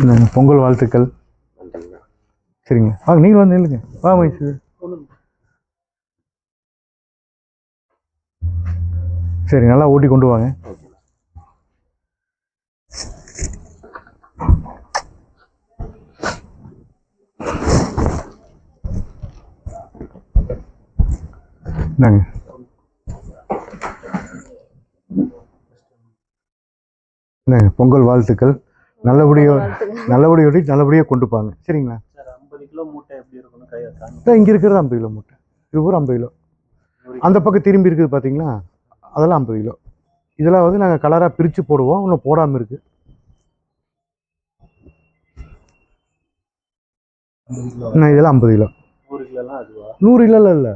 இந்தாங்க, பொங்கல் வாழ்த்துக்கள். சரிங்க. வாங்க நீங்கள் வந்து நில்லுங்க. வா மைசூர் சரி நல்லா ஓட்டி கொண்டு வாங்க. இந்தாங்க பொங்கல் வாழ்த்துக்கள். நல்லபடியாக நல்லபடியாக ஓட்டி நல்லபடியாக கொண்டு போங்க. சரிங்களா? சார் ஐம்பது கிலோ மூட்டை எப்படி இருக்கும்னு கை காமி இதான் இங்கே இருக்கிறது ஐம்பது கிலோ மூட்டை. இது பூரா ஐம்பது கிலோ. அந்த பக்கம் திரும்பி இருக்குது பார்த்தீங்களா அதெல்லாம் ஐம்பது கிலோ. இதெல்லாம் வந்து நாங்கள் கலராக பிரித்து போடுவோம். இன்னும் போடாமல் இருக்குது இதெல்லாம் ஐம்பது கிலோ. நூறு கிலோலாம் அதுவா? நூறு கிலோ இல்லை இல்லை.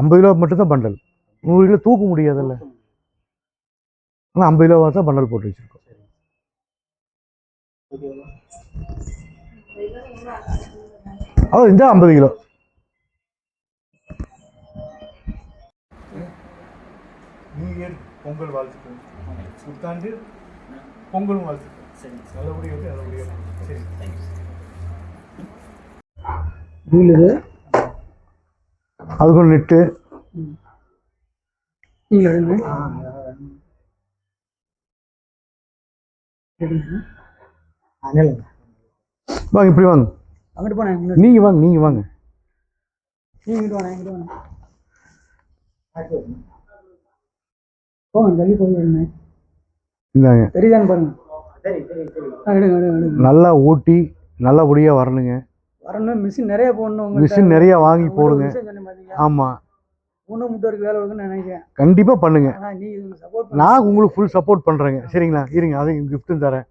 ஐம்பது கிலோ மட்டும்தான் பண்டல் நூறு கிலோ தூக்க முடியாதுல்ல. ஆனால் ஐம்பது கிலோவாக தான் பண்டல் போட்டு வச்சுருக்கோம். அது இந்த ஐம்பது கிலோ. நியூ இயர் பொங்கல் வாழ்த்துக்கள். புத்தாண்டு பொங்கல் வாழ்த்துக்கள். சரி. நல்லபடியாக நல்லபடியாக சரி. வீல் இது. அதுக்கும் நெட்டு நீங்கள் எடுங்க வாங்க இப்படி வாங்க. அங்கிட்டு போனேன் நீங்கள் வாங்க நீங்கள் வாங்க. இங்கிட்டு வாங்க இங்கிட்டு வாங்க போங்க தள்ளி போய் எடுங்க. இந்தாங்க. தெரியுதான்னு பாருங்க. நல்லா ஊட்டி நல்லபடியாக வரணுங்க. வரணும் மிஷின் நிறைய போடணும் மிஷின் நிறைய வாங்கி போடுங்க. ஆமாம் ஒன்றும் முட்டை வரைக்கும் வேலை கொடுக்குன்னு நினைக்கிறேன். கண்டிப்பாக பண்ணுங்க. நான் உங்களுக்கு ஃபுல் சப்போர்ட் பண்ணுறேங்க சரிங்களா? இருங்க அதையும் கிஃப்ட்டும் தரேன்.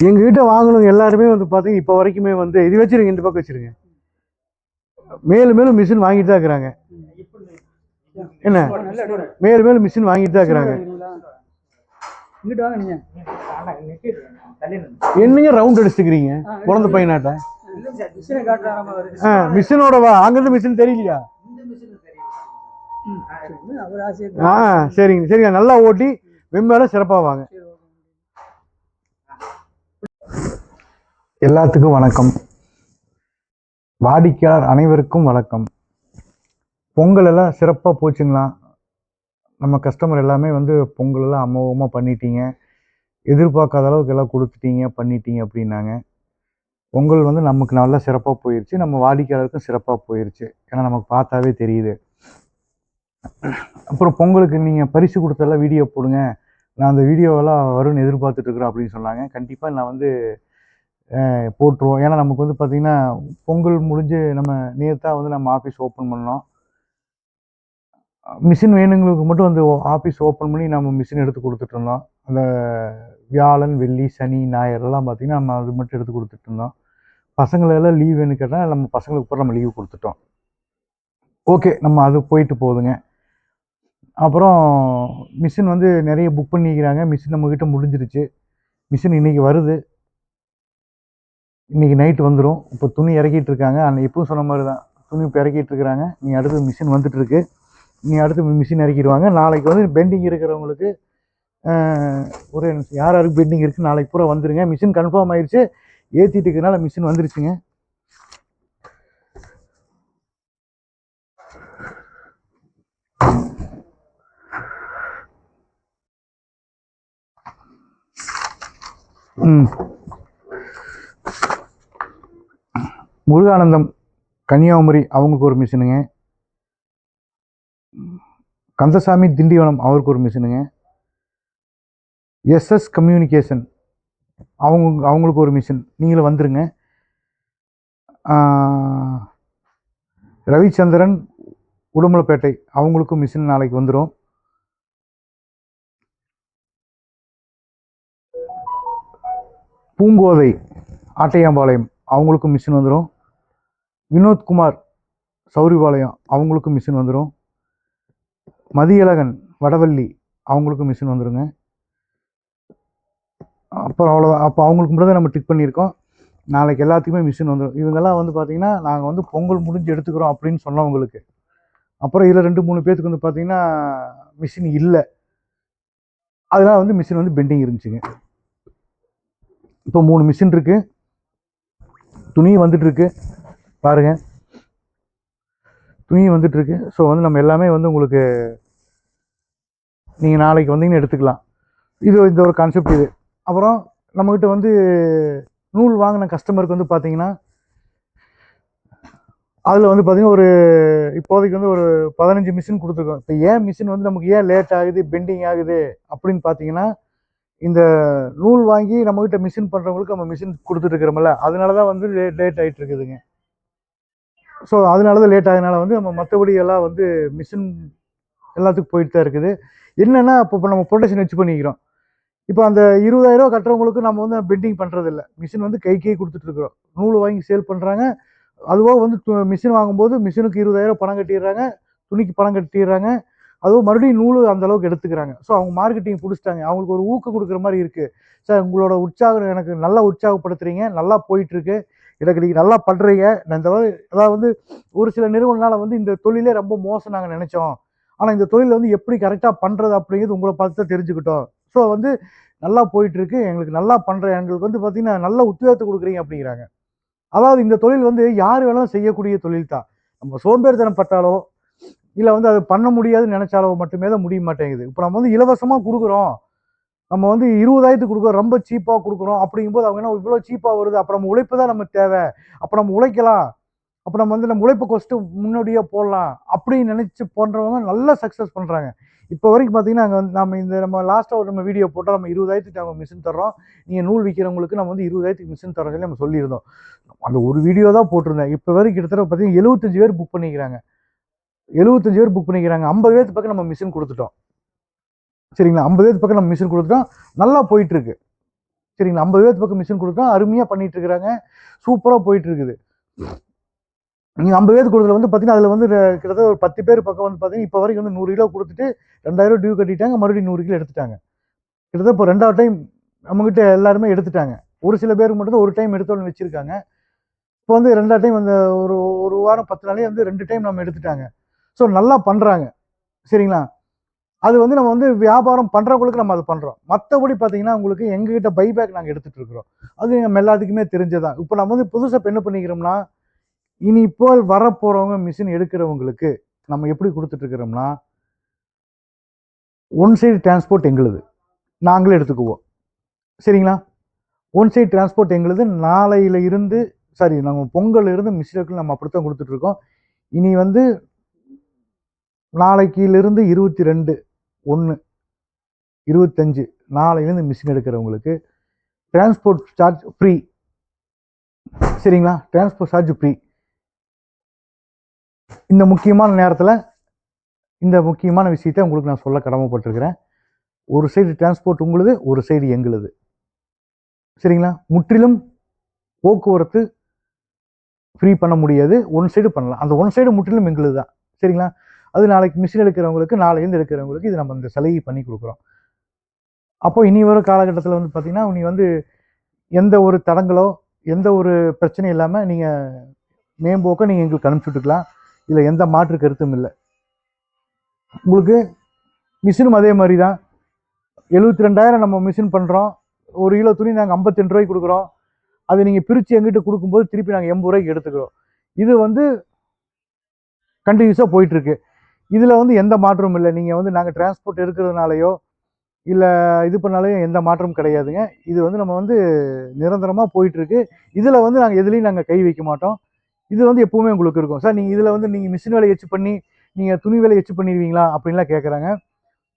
எங்ககிட்ட வாங்கணும் எல்லாருமே வந்து பார்த்தீங்க இப்போ வரைக்குமே வந்து இது வச்சிருங்க இந்த பக்கம் வச்சிருங்க. மேலும் மேலும் மிஷின் வாங்கிட்டு தான் இருக்கிறாங்க. என்ன? மேலும் மேலும் மிஷின் வாங்கிட்டு தான் இருக்கிறாங்க. என்னங்க ரவுண்ட் அடிச்சுக்கிறீங்க? குழந்தை பையனாட்ட? மிஷினோட வா அங்கிருந்து மிஷின் தெரியலையா? ஆ சரிங்க சரிங்க. நல்லா ஓட்டி வெம்பால சிறப்பாக வாங்க. எல்லாத்துக்கும் வணக்கம். வாடிக்கையாளர் அனைவருக்கும் வணக்கம். பொங்கல் எல்லாம் சிறப்பாக போச்சுங்களா? நம்ம கஸ்டமர் எல்லாமே வந்து பொங்கல் எல்லாம் அமோகமாக பண்ணிட்டீங்க. எதிர்பார்க்காத அளவுக்கு எல்லாம் கொடுத்துட்டீங்க பண்ணிட்டீங்க அப்படின்னாங்க. பொங்கல் வந்து நமக்கு நல்லா சிறப்பாக போயிடுச்சு நம்ம வாடிக்கையாளருக்கும் சிறப்பாக போயிடுச்சு ஏன்னா நமக்கு பார்த்தாவே தெரியுது. அப்புறம் பொங்கலுக்கு நீங்கள் பரிசு கொடுத்தெல்லாம் வீடியோ போடுங்க. நான் அந்த வீடியோவெல்லாம் வரும்னு எதிர்பார்த்துட்டு அப்படின்னு சொன்னாங்க. கண்டிப்பாக நான் வந்து போட்டுருவோம். ஏன்னா நமக்கு வந்து பார்த்திங்கன்னா பொங்கல் முடிஞ்சு நம்ம நேர்த்தாக வந்து நம்ம ஆஃபீஸ் ஓப்பன் பண்ணோம். மிஷின் வேணுங்களுக்கு மட்டும் வந்து ஆஃபீஸ் ஓப்பன் பண்ணி நம்ம மிஷின் எடுத்து கொடுத்துட்டு இருந்தோம். அந்த வியாழன் வெள்ளி சனி ஞாயிறெல்லாம் பார்த்திங்கன்னா நம்ம அது மட்டும் எடுத்து கொடுத்துட்டு இருந்தோம். பசங்களெல்லாம் லீவ் வேணும் கேட்டால் நம்ம பசங்களுக்கு கூட நம்ம லீவ் கொடுத்துட்டோம். ஓகே நம்ம அது போயிட்டு போகுதுங்க. அப்புறம் மிஷின் வந்து நிறைய புக் பண்ணிக்கிறாங்க. மிஷின் நம்மக்கிட்ட முடிஞ்சிருச்சு. மிஷின் இன்றைக்கி வருது. இன்றைக்கி நைட்டு வந்துடும் இப்போ துணி இறக்கிட்டு இருக்காங்க. அன்றைக்கி இப்பவும் சொன்ன மாதிரி தான் துணி இப்போ இறக்கிட்டு இருக்கிறாங்க. நீ அடுத்து மிஷின் வந்துட்டுருக்கு நீ அடுத்து மிஷின் இறக்கிடுவாங்க. நாளைக்கு வந்து பெண்டிங் இருக்கிறவங்களுக்கு ஒரு ஒரே யார் யாருக்கு பெண்டிங் இருக்குது நாளைக்கு பூரா வந்துருங்க. மிஷின் கன்ஃபார்ம் ஆயிடுச்சு ஏற்றிட்டு இருக்கிறனால மிஷின் வந்துருச்சுங்க. ம். முருகானந்தம் கன்னியாகுமரி அவங்களுக்கு ஒரு மிஷினுங்க கந்தசாமி திண்டிவனம் அவருக்கு ஒரு மிஷினுங்க எஸ்எஸ் கம்யூனிகேஷன் அவங்க அவங்களுக்கு ஒரு மிஷின் நீங்களும் வந்துடுங்க ரவிச்சந்திரன் உடுமலைப்பேட்டை அவங்களுக்கும் மிஷின் நாளைக்கு வந்துடும் பூங்கோதை ஆட்டையாம்பாளையம் அவங்களுக்கும் மிஷின் வந்துடும் வினோத்குமார் சௌரிபாளையம் அவங்களுக்கும் மிஷின் வந்துடும் மதியழகன் வடவள்ளி அவங்களுக்கும் மிஷின் வந்துடுங்க அப்புறம் அவ்வளோதான் அப்போ அவங்களுக்கு மட்டும் தான் நம்ம டிக் பண்ணியிருக்கோம். நாளைக்கு எல்லாத்துக்குமே மிஷின் வந்துடும் இவங்கெல்லாம் வந்து பார்த்திங்கன்னா நாங்கள் வந்து பொங்கல் முடிஞ்சு எடுத்துக்கிறோம் அப்படின்னு சொன்னவங்களுக்கு அப்புறம் இதில் ரெண்டு மூணு பேர்த்துக்கு வந்து பார்த்திங்கன்னா மிஷின் இல்லை. அதெல்லாம் வந்து மிஷின் வந்து பெண்டிங் இருந்துச்சுங்க. இப்போ மூணு மிஷின் இருக்குது துணியும் வந்துட்டுருக்கு பாருங்கள் துணி வந்துட்டுருக்கு. ஸோ வந்து நம்ம எல்லாமே வந்து உங்களுக்கு நீங்கள் நாளைக்கு வந்தீங்கன்னு எடுத்துக்கலாம். இது இந்த ஒரு கான்செப்ட் இது. அப்புறம் நம்மக்கிட்ட வந்து நூல் வாங்கின கஸ்டமருக்கு வந்து பார்த்தீங்கன்னா அதில் வந்து பார்த்தீங்கன்னா ஒரு இப்போதைக்கு வந்து ஒரு பதினஞ்சு மிஷின் கொடுத்துருக்கோம். இப்போ ஏன் மிஷின் வந்து நமக்கு ஏன் லேட் ஆகுது பெண்டிங் ஆகுது அப்படின்னு பார்த்தீங்கன்னா இந்த நூல் வாங்கி நம்மக்கிட்ட மிஷின் பண்ணுறவங்களுக்கு நம்ம மிஷின் கொடுத்துட்டு இருக்கிறோம்ல அதனால தான் வந்து லேட் லேட் ஆகிட்டு இருக்குதுங்க. ஸோ அதனால தான் லேட் ஆகினால வந்து நம்ம மற்றபடி எல்லாம் வந்து மிஷின் எல்லாத்துக்கும் போயிட்டு தான் இருக்குது. என்னென்னா இப்போ இப்போ நம்ம ப்ரொடக்ஷன் வச்சு பண்ணிக்கிறோம். இப்போ அந்த இருபதாயிரரூவா கட்டுறவங்களுக்கு நம்ம வந்து பெண்டிங் பண்ணுறதில்ல மிஷின் வந்து கை கை கொடுத்துட்ருக்குறோம் நூல் வாங்கி சேல் பண்ணுறாங்க அதுவாக வந்து மிஷின் வாங்கும்போது மிஷினுக்கு இருபதாயிரம் பணம் கட்டிடுறாங்க. துணிக்கு பணம் கட்டிடுறாங்க. அதுவும் மறுபடியும் நூல் அந்த அளவுக்கு எடுத்துக்கிறாங்க. ஸோ அவங்க மார்க்கெட்டிங் பிடிச்சிட்டாங்க. அவங்களுக்கு ஒரு ஊக்கம் கொடுக்குற மாதிரி இருக்குது சார் உங்களோட உற்சாகம் எனக்கு நல்லா உற்சாகப்படுத்துறீங்க. நல்லா போயிட்டுருக்கு எனக்கு நீங்கள் நல்லா பண்ணுறீங்க நான் இந்த மாதிரி அதாவது வந்து ஒரு சில நிறுவனனால் வந்து இந்த தொழிலே ரொம்ப மோசம் நாங்கள் நினச்சோம். ஆனால் இந்த தொழிலை வந்து எப்படி கரெக்டாக பண்ணுறது அப்படிங்கிறது உங்களை பார்த்து தான் தெரிஞ்சுக்கிட்டோம். ஸோ வந்து நல்லா போயிட்டுருக்கு. எங்களுக்கு நல்லா பண்ணுற எங்களுக்கு வந்து பார்த்தீங்கன்னா நல்ல உத்தியோகத்தை கொடுக்குறீங்க அப்படிங்கிறாங்க. அதாவது இந்த தொழில் வந்து யார் வேணாலும் செய்யக்கூடிய தொழில் தான். நம்ம சோம்பேறித்தனம் பட்டாலோ இல்லை வந்து அது பண்ண முடியாதுன்னு நினச்சாலோ மட்டுமே தான் முடிய மாட்டேங்குது. இப்போ நம்ம வந்து இலவசமாக கொடுக்குறோம். நம்ம வந்து இருபதாயிரத்துக்கு கொடுக்குறோம் ரொம்ப சீப்பாக கொடுக்குறோம் அப்படிங்கும்போது அவங்க என்ன இவ்வளோ சீப்பாக வருது அப்போ நம்ம உழைப்பு தான் நம்ம தேவை. அப்போ நம்ம உழைக்கலாம். அப்போ நம்ம வந்து நம்ம உழைப்பு கொஸ்ட்டு முன்னாடியே போடலாம் அப்படின்னு நினச்சி போன்றவங்க நல்லா சக்ஸஸ் பண்ணுறாங்க இப்போ வரைக்கும் பார்த்தீங்கன்னா அங்கே வந்து நம்ம இந்த நம்ம லாஸ்ட்டாக ஒரு நம்ம வீடியோ போட்டால் நம்ம இருபதாயிரத்துக்கு அவங்க மிஷின் தர்றோம். நீங்கள் நூல் விற்கிறவங்களுக்கு நம்ம வந்து இருபதாயிரத்துக்கு மிஷின் தரோம் சொல்லி நம்ம சொல்லியிருந்தோம். அந்த ஒரு வீடியோ தான் போட்டிருந்தேன். இப்போ வரைக்கும் கிட்டத்தட்ட பார்த்தீங்கன்னா எழுபத்தஞ்சு பேர் புக் பண்ணிக்கிறாங்க. எழுபத்தஞ்சு பேர் புக் பண்ணிக்கிறாங்க. ஐம்பது பேர்த்து பக்கம் நம்ம மிஷின் கொடுத்துட்டோம். சரிங்களா? ஐம்பது பேர்த்து பக்கம் நம்ம மிஷின் கொடுத்துட்டோம். நல்லா போயிட்டுருக்கு. சரிங்களா? ஐம்பது பேர்த்து பக்கம் மிஷின் கொடுத்துட்டோம் அருமையாக பண்ணிகிட்டு இருக்கிறாங்க சூப்பராக போயிட்டுருக்குது. நீங்கள் ஐம்பது பேர் கொடுத்துல வந்து பார்த்தீங்கன்னா அதில் வந்து கிட்டத்தட்ட ஒரு பத்து பேர் பக்கம் வந்து பார்த்தீங்கன்னா இப்போ வரைக்கும் வந்து நூறு கிலோ கொடுத்துட்டு ரெண்டாயிரம் டியூ கட்டிட்டாங்க. மறுபடியும் நூறு கிலோ எடுத்துட்டாங்க. கிட்டத்தட்ட இப்போ ரெண்டாவது டைம் நம்மக்கிட்ட எல்லாருமே எடுத்துட்டாங்க. ஒரு சில பேருக்கு மட்டும் ஒரு டைம் எடுத்தோன்னு வச்சுருக்காங்க. இப்போ வந்து ரெண்டாவது டைம் அந்த ஒரு ஒரு வாரம் பத்து நாளே வந்து ரெண்டு டைம் நம்ம எடுத்துட்டாங்க. ஸோ நல்லா பண்ணுறாங்க சரிங்களா? அது வந்து நம்ம வந்து வியாபாரம் பண்ணுறவங்களுக்கு நம்ம அது பண்ணுறோம் மற்றபடி பார்த்தீங்கன்னா உங்களுக்கு எங்ககிட்ட பைபேக் நாங்கள் எடுத்துகிட்டு இருக்கிறோம். அது நம்ம எல்லாத்துக்குமே தெரிஞ்சதான் இப்போ நம்ம வந்து புதுசாக என்ன பண்ணிக்கிறோம்னா இனி இப்போ வரப்போகிறவங்க மிஷின் எடுக்கிறவங்களுக்கு நம்ம எப்படி கொடுத்துட்ருக்கிறோம்னா ஒன் சைடு டிரான்ஸ்போர்ட் எங்களுது. நாங்களே எடுத்துக்குவோம். சரிங்களா? ஒன் சைடு டிரான்ஸ்போர்ட் எங்களுது. நாளையில இருந்து சாரி நம்ம பொங்கல் இருந்து மிஷினுக்கு நம்ம அப்படித்தான் கொடுத்துட்ருக்கோம் இனி வந்து நாளைக்கிலிருந்து இருபத்தி ரெண்டு ஒன்று இருபத்தஞ்சு நாளையிலேருந்து மிஷின் எடுக்கிறவங்களுக்கு டிரான்ஸ்போர்ட் சார்ஜ் ஃப்ரீ சரிங்களா? டிரான்ஸ்போர்ட் சார்ஜ் ஃப்ரீ இந்த முக்கியமான நேரத்தில் இந்த முக்கியமான விஷயத்தை உங்களுக்கு நான் சொல்ல கடமைப்பட்டிருக்கிறேன். ஒரு சைடு டிரான்ஸ்போர்ட் உங்களுது ஒரு சைடு எங்களுது. சரிங்களா? முற்றிலும் போக்குவரத்து ஃப்ரீ பண்ண முடியாது. ஒன் சைடு பண்ணலாம். அந்த ஒன் சைடு முற்றிலும் எங்களுது தான் சரிங்களா? அது நாளைக்கு மிஷின் எடுக்கிறவங்களுக்கு நாளையிலேருந்து எடுக்கிறவங்களுக்கு இது நம்ம இந்த சலுகை பண்ணி கொடுக்குறோம். அப்போ இனி வரும் காலகட்டத்தில் வந்து பார்த்திங்கன்னா நீ வந்து எந்த ஒரு தடங்களோ எந்த ஒரு பிரச்சனையும் இல்லாமல் நீங்கள் மேம்போக்க நீங்கள் எங்களுக்கு அனுப்பிச்சி விட்டுக்கலாம். இதில் எந்த மாற்று கருத்தும் இல்லை. உங்களுக்கு மிஷினும் அதே மாதிரி தான் எழுபத்தி ரெண்டாயிரம் நம்ம மிஷின் பண்ணுறோம் ஒரு கிலோ துணி நாங்கள் ஐம்பத்தி ரெண்டு ரூபாய்க்கு கொடுக்குறோம். அதை நீங்கள் பிரித்து எங்கிட்ட கொடுக்கும்போது திருப்பி நாங்கள் எண்பது ரூபாய்க்கு எடுத்துக்கிறோம். இது வந்து கண்டினியூஸாக போயிட்டுருக்கு இதில் வந்து எந்த மாற்றமும் இல்லை. நீங்கள் வந்து நாங்கள் டிரான்ஸ்போர்ட் இருக்கிறதுனாலையோ இல்லை இது பண்ணாலையும் எந்த மாற்றமும் கிடையாதுங்க. இது வந்து நம்ம வந்து நிரந்தரமாக போயிட்டுருக்கு. இதில் வந்து நாங்கள் எதுலேயும் நாங்கள் கை வைக்க மாட்டோம். இது வந்து எப்பவுமே உங்களுக்கு இருக்கும். சார் நீங்கள் இதில் வந்து நீங்கள் மிஷின் வேலை எச்சு பண்ணி நீங்கள் துணி வேலை எச்சு பண்ணிடுவீங்களா? அப்படின்லாம் கேட்குறாங்க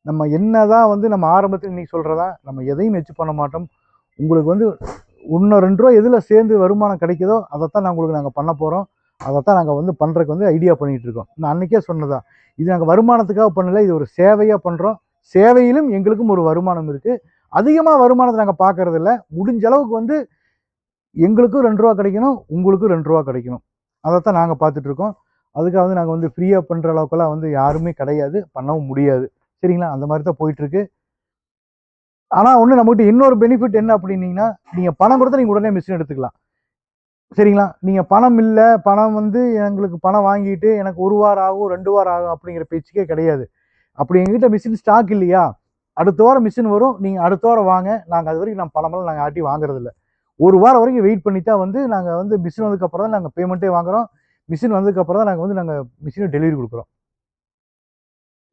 நம்ம என்ன தான் வந்து நம்ம ஆரம்பத்தில் இன்றைக்கி சொல்கிறதா நம்ம எதையும் எச்சு பண்ண மாட்டோம். உங்களுக்கு வந்து ஒன்று ரெண்டு ரூபா எதில் சேர்ந்து வருமானம் கிடைக்குதோ அதைத்தான் நான் உங்களுக்கு நாங்கள் பண்ண போகிறோம் அதைத்தான் நாங்கள் வந்து பண்ணுறதுக்கு வந்து ஐடியா பண்ணிகிட்டு இருக்கோம் நான் அன்றைக்கே சொன்னதான் இது நாங்கள் வருமானத்துக்காக பண்ணல இது ஒரு சேவையாக பண்ணுறோம் சேவையிலும் எங்களுக்கும் ஒரு வருமானம் இருக்குது அதிகமாக வருமானத்தை நாங்கள் பார்க்கறதில்ல முடிஞ்ச அளவுக்கு வந்து எங்களுக்கும் ரெண்டு ரூபா கிடைக்கணும் உங்களுக்கும் ரெண்டு ரூபா கிடைக்கணும். அதைத்தான் நாங்கள் பார்த்துட்ருக்கோம் அதுக்காக வந்து நாங்கள் வந்து ஃப்ரீயாக பண்ணுற அளவுக்குலாம் வந்து யாருமே கிடையாது. பண்ணவும் முடியாது. சரிங்களா? அந்த மாதிரி தான் போயிட்டுருக்கு. ஆனால் ஒன்று நம்மகிட்ட இன்னொரு பெனிஃபிட் என்ன அப்படின்னீங்கன்னா நீங்கள் பணம் கொடுத்தா நீங்கள் உடனே மிஷின் எடுத்துக்கலாம். சரிங்களா? நீங்கள் பணம் இல்லை பணம் வந்து எங்களுக்கு பணம் வாங்கிட்டு எனக்கு ஒரு வாரம் ஆகும் ரெண்டு வாரம் ஆகும் அப்படிங்கிற பேச்சுக்கே கிடையாது. அப்படி எங்ககிட்ட மிஷின் ஸ்டாக் இல்லையா? அடுத்த வாரம் மிஷின் வரும் நீங்கள் அடுத்த வாரம் வாங்க. நாங்கள் அது வரைக்கும் நம்ம பணமெல்லாம் நாங்கள் ஆட்டி வாங்குறதில்ல. ஒரு வாரம் வரைக்கும் வெயிட் பண்ணி தான் வந்து நாங்கள் வந்து மிஷின் வந்ததுக்கப்புறம் தான் நாங்கள் பேமெண்ட்டே வாங்குறோம். மிஷின் வந்ததுக்கப்புறம் தான் நாங்கள் வந்து நாங்கள் மிஷினை டெலிவரி கொடுக்குறோம்.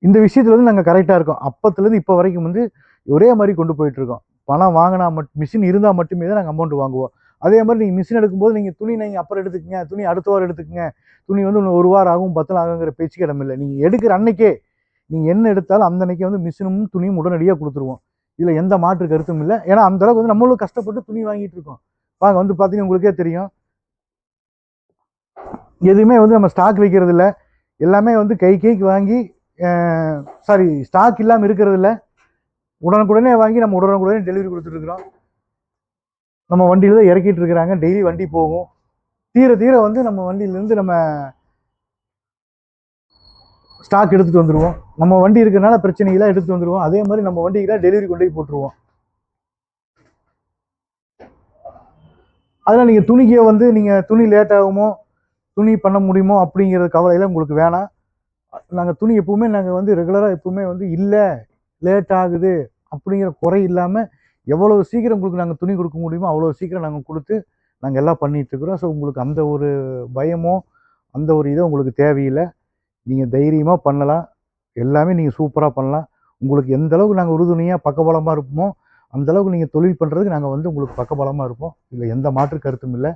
இந்த விஷயத்துல வந்து நாங்கள் கரெக்டாக இருக்கோம். அப்பத்துலேருந்து இப்போ வரைக்கும் வந்து ஒரே மாதிரி கொண்டு போயிட்டு இருக்கோம். பணம் வாங்கினா மட் மிஷின் இருந்தால் மட்டுமே தான் நாங்கள் அமௌண்ட் வாங்குவோம். அதே மாதிரி நீங்கள் மிஷின் எடுக்கும்போது நீங்கள் துணி நீங்கள் அப்புறம் எடுத்துக்கங்க துணி அடுத்த வாரம் எடுத்துக்கங்க. துணி வந்து இன்னும் ஒரு வாரம் ஆகும் பத்து நாள் ஆகுங்கிற பேச்சுக்கு இடமில்லை நீங்கள் எடுக்கிற அன்னைக்கே நீங்கள் என்ன எடுத்தாலும் அந்த அன்னைக்கே வந்து மிஷினும் துணியும் உடனடியாக கொடுத்துருவோம். இதில் எந்த மாற்று கருத்தும் இல்லை. ஏன்னா அந்த அளவுக்கு வந்து நம்மளும் கஷ்டப்பட்டு துணி வாங்கிட்டு இருக்கோம். வாங்க வந்து பார்த்தீங்கன்னா உங்களுக்கே தெரியும். எதுவுமே வந்து நம்ம ஸ்டாக் வைக்கிறது இல்லை. எல்லாமே வந்து கை கைக்கு வாங்கி சாரி ஸ்டாக் இல்லாமல் இருக்கிறது இல்லை. உடனுக்குடனே வாங்கி நம்ம உடனுக்குடனே டெலிவரி கொடுத்துட்ருக்குறோம் நம்ம வண்டியில் தான் இறக்கிட்டு இருக்கிறாங்க. டெய்லி வண்டி போகும். தீர தீர வந்து நம்ம வண்டியிலேருந்து நம்ம ஸ்டாக் எடுத்துகிட்டு வந்துடுவோம் நம்ம வண்டி இருக்கிறனால பிரச்சனைகளாக எடுத்துகிட்டு வந்துடுவோம் அதே மாதிரி நம்ம வண்டிக்கு டெலிவரி கொண்டு போய் போட்டுருவோம். அதனால் நீங்கள் துணிக்கே வந்து நீங்கள் துணி லேட் ஆகுமோ துணி பண்ண முடியுமோ அப்படிங்கிற கவலையெல்லாம் உங்களுக்கு வேணாம். நாங்கள் துணி எப்பவுமே நாங்கள் வந்து ரெகுலராக எப்பவுமே வந்து இல்லை லேட் ஆகுது அப்படிங்கிற குறை இல்லாமல் எவ்வளோ சீக்கிரம் உங்களுக்கு நாங்கள் துணி கொடுக்க முடியுமோ அவ்வளோ சீக்கிரம் நாங்கள் கொடுத்து நாங்கள் எல்லாம் பண்ணிகிட்ருக்குறோம் ஸோ உங்களுக்கு அந்த ஒரு பயமோ அந்த ஒரு இதோ உங்களுக்கு தேவையில்லை. நீங்கள் தைரியமாக பண்ணலாம். எல்லாமே நீங்கள் சூப்பராக பண்ணலாம். உங்களுக்கு எந்த அளவுக்கு நாங்கள் உறுதுணையாக பக்கபலமாக இருப்போமோ அந்த அளவுக்கு நீங்கள் தொழில் பண்ணுறதுக்கு நாங்கள் வந்து உங்களுக்கு பக்கபலமாக இருப்போம். இல்லை எந்த மாற்று கருத்தும் இல்லை.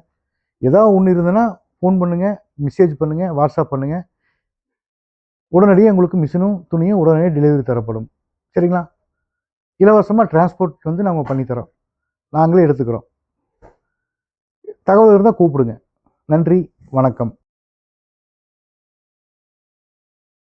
ஏதாவது ஒன்று இருந்ததுன்னா ஃபோன் பண்ணுங்கள் மெசேஜ் பண்ணுங்கள் வாட்ஸ்அப் பண்ணுங்கள் உடனடியாக உங்களுக்கு மிஷினும் துணியும் உடனடியாக டெலிவரி தரப்படும். சரிங்களா? இலவசமாக டிரான்ஸ்போர்ட் வந்து நாங்கள் பண்ணித்தரோம் நாங்களே எடுத்துக்கிறோம். தகவல் இருந்தால் கூப்பிடுங்க. நன்றி வணக்கம்.